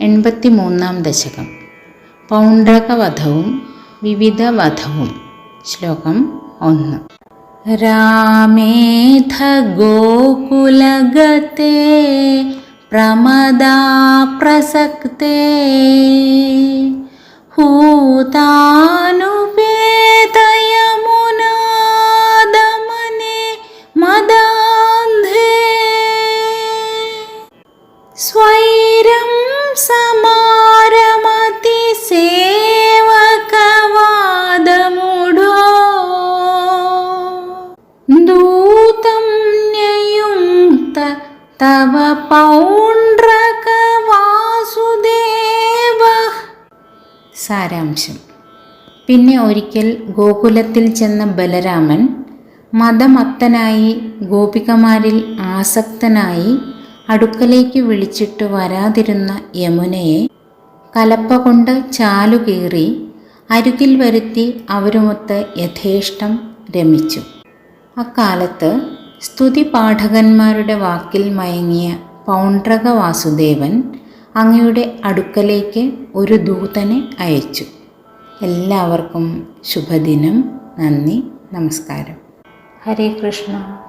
എൺപത്തിമൂന്നാം ദശകം. പൗണ്ഡ്രകവധവും വിവിധ വധവും ശ്ലോകം ഒന്ന്. രാമേധ ഗോകുലഗത്തെ പ്രമദാ പ്രസക്തേ ഹൂതാനുപേതയമുനാദമനെ മദാന്ധേ. സ്വൈരം സേവകവാദമുടോ ദൂതം ന്യയുക്ത തവ പൗണ്ഡ്രക വാസുദേവ സാരാംശം. പിന്നെ ഒരിക്കൽ ഗോകുലത്തിൽ ചെന്ന ബലരാമൻ മതമത്തനായി ഗോപികമാരിൽ ആസക്തനായി അടുക്കലേക്ക് വിളിച്ചിട്ട് വരാതിരുന്ന യമുനയെ കലപ്പ കൊണ്ട് ചാലുകീറി അരികിൽ വരുത്തി അവരുമൊത്ത് യഥേഷ്ടം രമിച്ചു. അക്കാലത്ത് സ്തുതി പാഠകന്മാരുടെ വാക്കിൽ മയങ്ങിയ പൗണ്ട്രക വാസുദേവൻ അങ്ങയുടെ അടുക്കലേക്ക് ഒരു ദൂതനെ അയച്ചു. എല്ലാവർക്കും ശുഭദിനം. നന്ദി. നമസ്കാരം. ഹരേ കൃഷ്ണ.